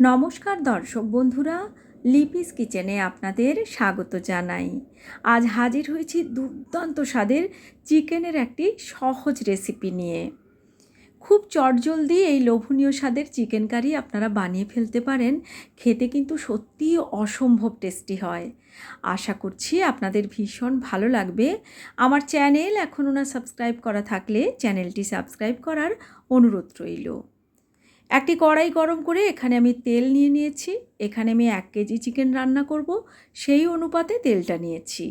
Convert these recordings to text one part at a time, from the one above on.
নমস্কার দর্শক বন্ধুরা, লিপিস কিচেনে আপনাদের স্বাগত জানাই। আজ হাজির হয়েছি দুর্দান্ত স্বাদের চিকেনের একটি সহজ রেসিপি নিয়ে। খুব চটজলদি এই লোভনীয় স্বাদের চিকেন কারি আপনারা বানিয়ে ফেলতে পারেন, খেতে কিন্তু সত্যিই অসম্ভব টেস্টি হয়। আশা করছি আপনাদের ভীষণ ভালো লাগবে। আমার চ্যানেল এখনও না সাবস্ক্রাইব করা থাকলে চ্যানেলটি সাবস্ক্রাইব করার অনুরোধ রইল। একটি কড়াই গরম করে এখানে আমি তেল নিয়ে নিয়েছি। এখানে আমি এক কেজি চিকেন রান্না করব। সেই অনুপাতে তেলটা নিয়েছি।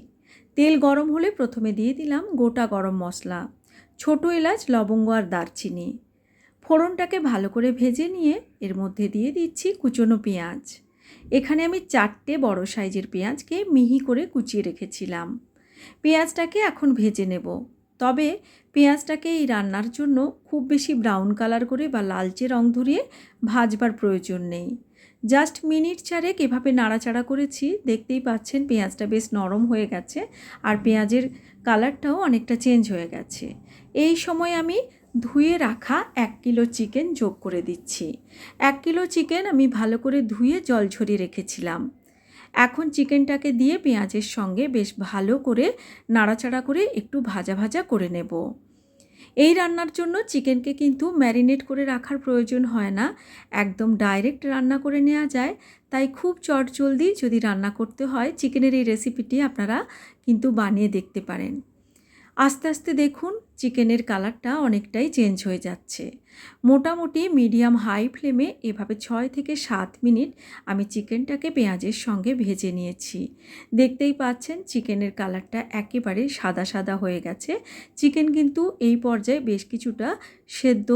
তেল গরম হলে প্রথমে দিয়ে দিলাম গোটা গরম মশলা, ছোটো এলাচ, লবঙ্গ আর দারচিনি। ফোড়নটাকে ভালো করে ভেজে নিয়ে এর মধ্যে দিয়ে দিচ্ছি কুচনো পেঁয়াজ। এখানে আমি চারটে বড় সাইজের পেঁয়াজকে মিহি করে কুচিয়ে রেখেছিলাম। পেঁয়াজটাকে এখন ভেজে নেব। তবে পেঁয়াজটাকে এই রান্নার জন্য খুব বেশি ব্রাউন কালার করে বা লালচে রং ধরিয়ে ভাজবার প্রয়োজন নেই। জাস্ট মিনিট চারেক এভাবে নাড়াচাড়া করেছি, দেখতেই পাচ্ছেন পেঁয়াজটা বেশ নরম হয়ে গেছে আর পেঁয়াজের কালারটাও অনেকটা চেঞ্জ হয়ে গেছে। এই সময় আমি ধুয়ে রাখা এক কিলো চিকেন যোগ করে দিচ্ছি। এক কিলো চিকেন আমি ভালো করে ধুয়ে জল ঝরিয়ে রেখেছিলাম। এখন চিকেনটাকে দিয়ে পেঁয়াজের সঙ্গে বেশ ভালো করে নাড়াচাড়া করে একটু ভাজা ভাজা করে নেব। এই রান্নার জন্য চিকেনকে কিন্তু ম্যারিনেট করে রাখার প্রয়োজন হয় না। একদম ডাইরেক্ট রান্না করে নেওয়া যায়। তাই খুব চটজলদি যদি রান্না করতে হয়, চিকেনের এই রেসিপিটি আপনারা কিন্তু বানিয়ে দেখতে পারেন। আস্তে আস্তে দেখুন, চিকেনের কালারটা অনেকটাই চেঞ্জ হয়ে যাচ্ছে। মোটামুটি মিডিয়াম হাই ফ্লেমে এভাবে ছয় থেকে সাত মিনিট আমি চিকেনটাকে পেঁয়াজের সঙ্গে ভেজে নিয়েছি। দেখতেই পাচ্ছেন, চিকেনের কালারটা একেবারে সাদা সাদা হয়ে গেছে। চিকেন কিন্তু এই পর্যায়ে বেশ কিছুটা সেদ্ধ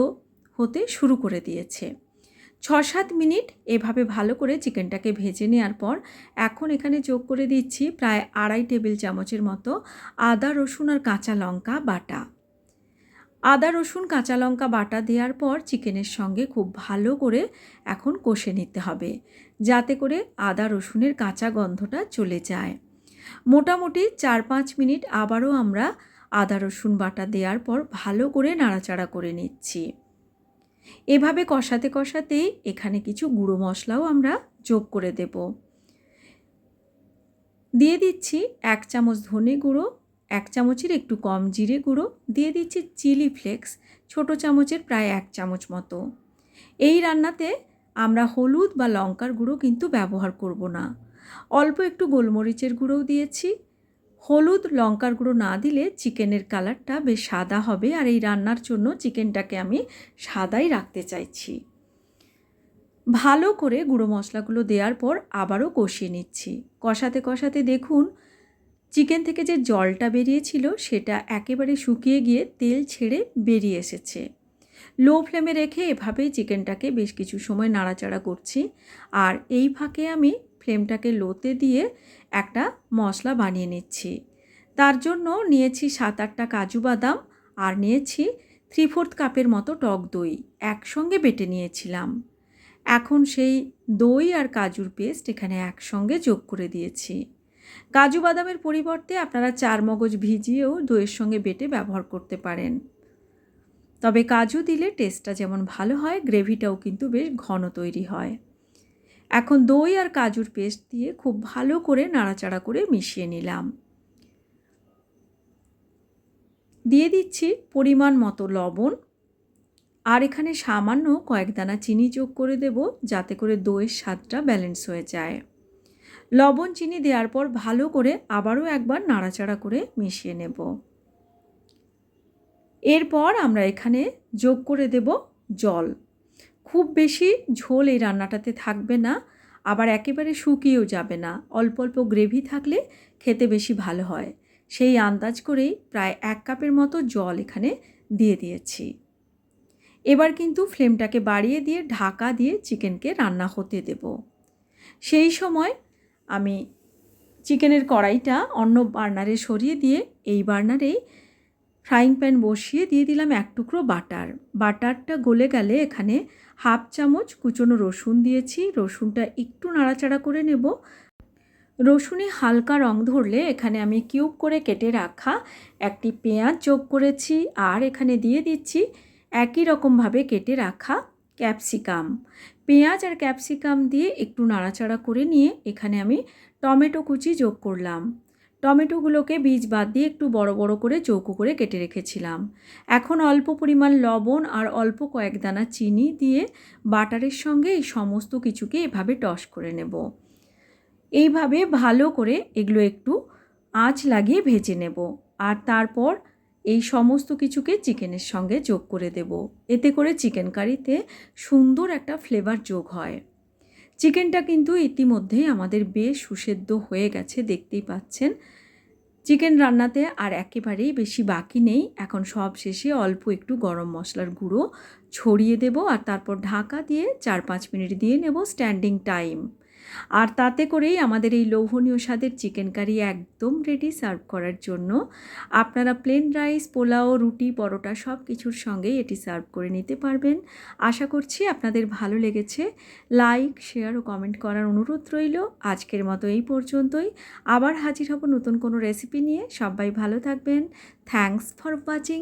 হতে শুরু করে দিয়েছে। ছ সাত মিনিট এভাবে ভালো করে চিকেনটাকে ভেজে নেওয়ার পর এখন এখানে যোগ করে দিচ্ছি প্রায় আড়াই টেবিল চামচের মতো আদা, রসুন আর কাঁচা লঙ্কা বাটা। আদা, রসুন, কাঁচা লঙ্কা বাটা দেওয়ার পর চিকেনের সঙ্গে খুব ভালো করে এখন কষে নিতে হবে যাতে করে আদা, রসুনের কাঁচা গন্ধটা চলে যায়। মোটামুটি চার পাঁচ মিনিট আবারও আমরা আদা, রসুন বাটা দেওয়ার পর ভালো করে নাড়াচাড়া করে নিচ্ছি। এভাবে কষাতে কষাতেই এখানে কিছু গুঁড়ো মশলাও আমরা যোগ করে দেব। দিয়ে দিচ্ছি এক চামচ ধনে গুঁড়ো, এক চামচের একটু কম জিরে গুঁড়ো, দিয়ে দিচ্ছি চিলি ফ্লেক্স, ছোটো চামচের প্রায় এক চামচ মতো। এই রান্নাতে আমরা হলুদ বা লঙ্কার গুঁড়ো কিন্তু ব্যবহার করব না। অল্প একটু গোলমরিচের গুঁড়োও দিয়েছি হলুদ লঙ্কার গুঁড়ো না দিলে চিকেনের কালারটা বেশ সাদা হবে আর এই রান্নার জন্য চিকেনটাকে আমি সাদাই রাখতে চাইছি। ভালো করে গুঁড়ো মশলাগুলো দেওয়ার পর আবারও কষিয়ে নিচ্ছি। কষাতে কষাতে দেখুন, চিকেন থেকে যে জলটা বেরিয়েছিল সেটা একেবারে শুকিয়ে গিয়ে তেল ছেড়ে বেরিয়ে এসেছে। লো ফ্লেমে রেখে এভাবেই চিকেনটাকে বেশ কিছু সময় নাড়াচাড়া করছি। আর এই ফাঁকে আমি ফ্লেমটাকে লোতে দিয়ে একটা মশলা বানিয়ে নিচ্ছি। তার জন্য নিয়েছি সাত আটটা কাজু বাদাম আর নিয়েছি থ্রি ফোর্থ কাপের মতো টক দই একসঙ্গে বেটে নিয়েছিলাম। এখন সেই দই আর কাজুর পেস্ট এখানে একসঙ্গে যোগ করে দিয়েছি। কাজু বাদামের পরিবর্তে আপনারা চার মগজ ভিজিয়েও দইয়ের সঙ্গে বেটে ব্যবহার করতে পারেন। তবে কাজু দিলে টেস্টটা যেমন ভালো হয় গ্রেভিটাও কিন্তু বেশ ঘন তৈরি হয়। এখন দই আর কাজুর পেস্ট দিয়ে খুব ভালো করে নাড়াচাড়া করে মিশিয়ে নিলাম। দিয়ে দিচ্ছি পরিমাণ মতো লবণ। আর এখানে সামান্য কয়েক দানা চিনি যোগ করে দেব যাতে করে দইয়ের স্বাদটা ব্যালেন্স হয়ে যায়। লবণ চিনি দেওয়ার পর ভালো করে আবারও একবার নাড়াচাড়া করে মিশিয়ে নেব। এরপর আমরা এখানে যোগ করে দেব জল। খুব বেশি ঝোল এই রান্নাটাতে থাকবে না, আবার একেবারে শুকিয়েও যাবে না। অল্প অল্প গ্রেভি থাকলে খেতে বেশি ভালো হয়। সেই আন্দাজ করেই প্রায় এক কাপের মতো জল এখানে দিয়ে দিয়েছি। এবার কিন্তু ফ্লেমটাকে বাড়িয়ে দিয়ে ঢাকা দিয়ে চিকেনকে রান্না হতে দেব। সেই সময় আমি চিকেনের কড়াইটা অন্য বার্নারে সরিয়ে দিয়ে এই বার্নারেই ফ্রাইং প্যান বসিয়ে দিয়ে দিলাম এক টুকরো বাটার। বাটারটা গলে গেলে এখানে হাফ চামচ কুচনো রসুন দিয়েছি। রসুনটা একটু নাড়াচাড়া করে নেব। রসুনে হালকা রং ধরলে এখানে আমি কিউব করে কেটে রাখা একটি পেঁয়াজ যোগ করেছি আর এখানে দিয়ে দিচ্ছি একই রকমভাবে কেটে রাখা ক্যাপসিকাম। পেঁয়াজ আর ক্যাপসিকাম দিয়ে একটু নাড়াচাড়া করে নিয়ে এখানে আমি টমেটো কুচি যোগ করলাম। টমেটোগুলোকে বীজ বাদ দিয়ে একটু বড় বড় করে চৌকো করে কেটে রেখেছিলাম। এখন অল্প পরিমাণ লবণ আর অল্প কয়েক দানা চিনি দিয়ে বাটারের সঙ্গে এই সমস্ত কিছুকে এভাবে টস করে নেব। এইভাবে ভালো করে এগুলো একটু আঁচ লাগিয়ে ভেজে নেব আর তারপর এই সমস্ত কিছুকে চিকেনের সঙ্গে যোগ করে দেব। এতে করে চিকেন কারিতে সুন্দর একটা ফ্লেভার যোগ হয়। চিকেনটা কিন্তু ইতিমধ্যেই আমাদের বেশ সুসেদ্ধ হয়ে গেছে, দেখতেই পাচ্ছেন। চিকেন রান্নাতে আর একেবারেই বেশি বাকি নেই। এখন সব শেষে অল্প একটু গরম মশলার গুঁড়ো ছড়িয়ে দেব আর তারপর ঢাকা দিয়ে চার পাঁচ মিনিট দিয়ে নেব স্ট্যান্ডিং টাইম আর তাতে করেই আমাদের এই লোভনীয় স্বাদের চিকেন কারি একদম রেডি সার্ভ করার জন্য। আপনারা প্লেন রাইস পোলাও, রুটি, পরোটা সব কিছুর সঙ্গেই এটি সার্ভ করে নিতে পারবেন। আশা করছি আপনাদের ভালো লেগেছে। লাইক শেয়ার ও কমেন্ট করার অনুরোধ রইল। আজকের মতো এই পর্যন্তই। আবার হাজির হব নতুন কোনো রেসিপি নিয়ে। সবাই ভালো থাকবেন। Thanks for watching